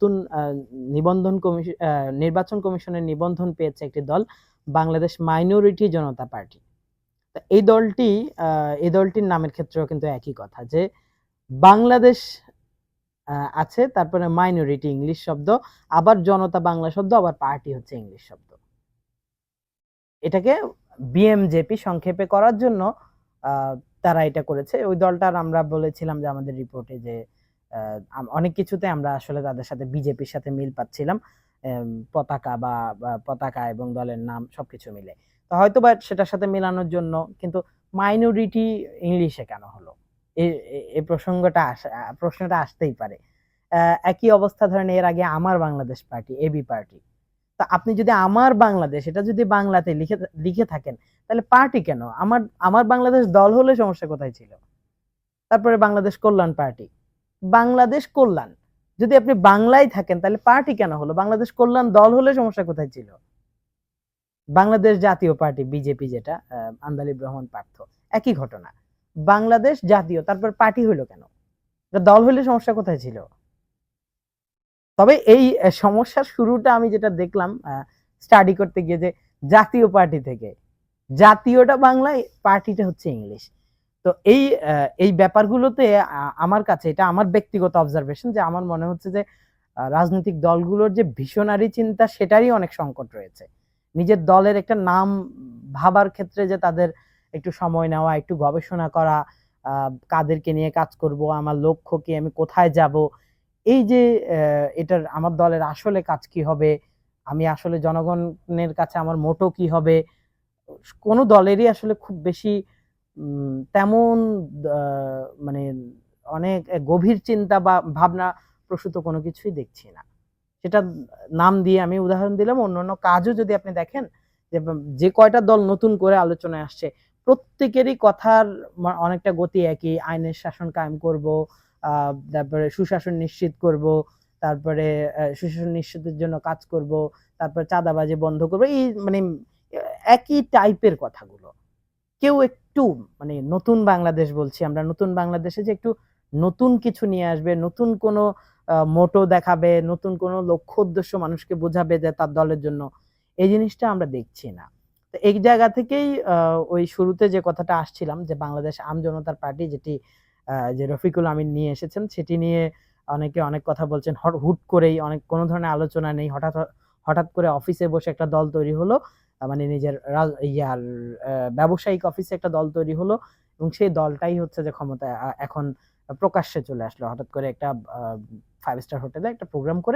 নতুন নিবন্ধন কমিশন নির্বাচন কমিশনের নিবন্ধন পেয়েছে একটি দল, বাংলাদেশ মাইনরিটি জনতা পার্টি। এই দলটি এই দলটির নামের ক্ষেত্রেও কিন্তু একই কথা যে বাংলাদেশ আছে, তারপরে মাইনরিটি ইংলিশ শব্দ, আবার জনতা বাংলা শব্দ, আবার পার্টি হচ্ছে ইংলিশ শব্দ। এটাকে বিএমজেপি সংক্ষেপে করার জন্য তারা এটা করেছে। ওই দলটার আমরা বলেছিলাম যে আমাদের রিপোর্টে যে অনেক কিছুতে আমরা আসলে তাদের সাথে বিজেপির সাথে মিল পাচ্ছিলাম পতাকা বা পতাকা এবং দলের নাম সবকিছু মিলে। তো হয়তো বা সেটার সাথে মেলানোর জন্য, কিন্তু মাইনরিটি ইংলিশে কেন হলো? এই প্রসঙ্গটা প্রশ্নটা আসতেই পারে। একই অবস্থা ধরেন এর আগে আমার বাংলাদেশ পার্টি এবি পার্টি। তা আপনি যদি আমার বাংলাদেশ, এটা যদি বাংলাতে লিখে লিখে থাকেন, তাহলে পার্টি কেন? আমার আমার বাংলাদেশ দল হলে সমস্যা কোথায় ছিল? তারপরে বাংলাদেশ কল্যাণ পার্টি। বাংলাদেশ কল্যাণ। যদি আপনি বাংলায় থাকেন তাহলে পার্টি কেন হলো? বাংলাদেশ কল্যাণ দল হলে সমস্যা কোথায় ছিল? বাংলাদেশ জাতীয় পার্টি বিজেপি যেটা আহ, আন্দালিব রহমান পার্থ। একই ঘটনা। বাংলাদেশ জাতীয় তারপর পার্টি হলো কেন? দল হলে সমস্যা কোথায় ছিল? তবে এই সমস্যার শুরুটা আমি যেটা দেখলাম স্টাডি করতে গিয়ে যে জাতীয় পার্টি থেকে জাতীয়টা বাংলায় পার্টিটা হচ্ছে ইংলিশ। তো এই এই ব্যাপারগুলোতে আমার কাছে এটা আমার ব্যক্তিগত অবজারভেশন যে আমার মনে হচ্ছে যে রাজনৈতিক দলগুলোর যে ভীষণারি চিন্তা সেটারই অনেক সংকট রয়েছে। নিজের দলের একটা নাম ভাবার ক্ষেত্রে যে তাদের একটু সময় নেওয়া, একটু গবেষণা করা কাদেরকে নিয়ে কাজ করব, আমার লক্ষ্য কি, আমি কোথায় যাব, এই যে এটার আমার দলের আসলে কাজ কি হবে, আমি আসলে জনগণের কাছে আমার মোটো কি হবে, কোনো দলেরই আসলে খুব বেশি তেমন মানে অনেক গভীর চিন্তা বা ভাবনা প্রসূত কোনো কিছুই দেখছি না। সেটা নাম দিয়ে আমি উদাহরণ দিলাম। অন্য অন্য কাজও যদি আপনি দেখেন যে যে কয়টা দল নতুন করে আলোচনায় আসছে, প্রত্যেকেরই কথার অনেকটা গতি একই। আইনের শাসন কায়েম করব তারপরে সুশাসন নিশ্চিত করব, তারপরে সুশাসন নিশ্চিতের জন্য কাজ করব, তারপরে চাঁদাবাজি বন্ধ করব, এই মানে একই টাইপের কথাগুলো। কেউ একটু মানে নতুন বাংলাদেশ বলছি আমরা, নতুন বাংলাদেশে যে একটু নতুন কিছু নিয়ে আসবে, নতুন কোনো মোটো দেখাবে, নতুন কোনো লক্ষ্য, উদ্দেশ্য মানুষকে বোঝাবে যে তার দলের জন্য, এই জিনিসটা আমরা দেখছি না। তো এই জায়গা থেকেই ওই শুরুতে যে কথাটা আসছিলাম যে বাংলাদেশ আম জনতার পার্টি যেটি যে রফিকুল আমিন নিয়ে এসেছেন, সেটি নিয়ে অনেকে অনেক কথা বলছেন হট- করেই অনেক, কোনো ধরনের আলোচনা নেই, হঠাৎ হঠাৎ করে অফিসে বসে একটা দল তৈরি হলো মানে নিজের ইয়ার ব্যবসায়িক অফিসে একটা দল তৈরি হলো এবং সেই দলটাই হচ্ছে যে ক্ষমতায় আহ, এখন প্রকাশ্যে চলে আসলো। হঠাৎ করে একটা ফাইভ স্টার হোটেলে একটা প্রোগ্রাম করে